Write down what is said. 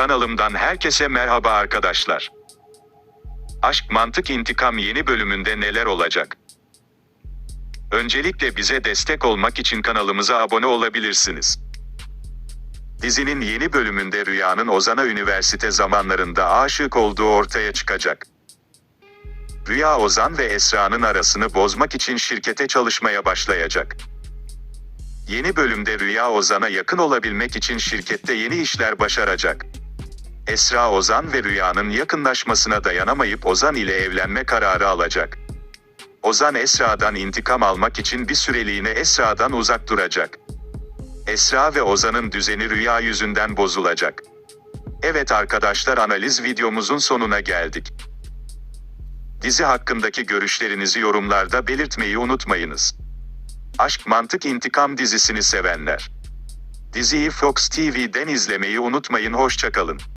Kanalımdan herkese merhaba arkadaşlar. Aşk Mantık İntikam yeni bölümünde neler olacak? Öncelikle bize destek olmak için kanalımıza abone olabilirsiniz. Dizinin yeni bölümünde Rüya'nın Ozan'a üniversite zamanlarında aşık olduğu ortaya çıkacak. Rüya Ozan ve Esra'nın arasını bozmak için şirkete çalışmaya başlayacak. Yeni bölümde Rüya Ozan'a yakın olabilmek için şirkette yeni işler başaracak. Esra Ozan ve Rüya'nın yakınlaşmasına dayanamayıp Ozan ile evlenme kararı alacak. Ozan Esra'dan intikam almak için bir süreliğine Esra'dan uzak duracak. Esra ve Ozan'ın düzeni Rüya yüzünden bozulacak. Evet arkadaşlar analiz videomuzun sonuna geldik. Dizi hakkındaki görüşlerinizi yorumlarda belirtmeyi unutmayınız. Aşk Mantık İntikam dizisini sevenler. Diziyi Fox TV'den izlemeyi unutmayın hoşçakalın.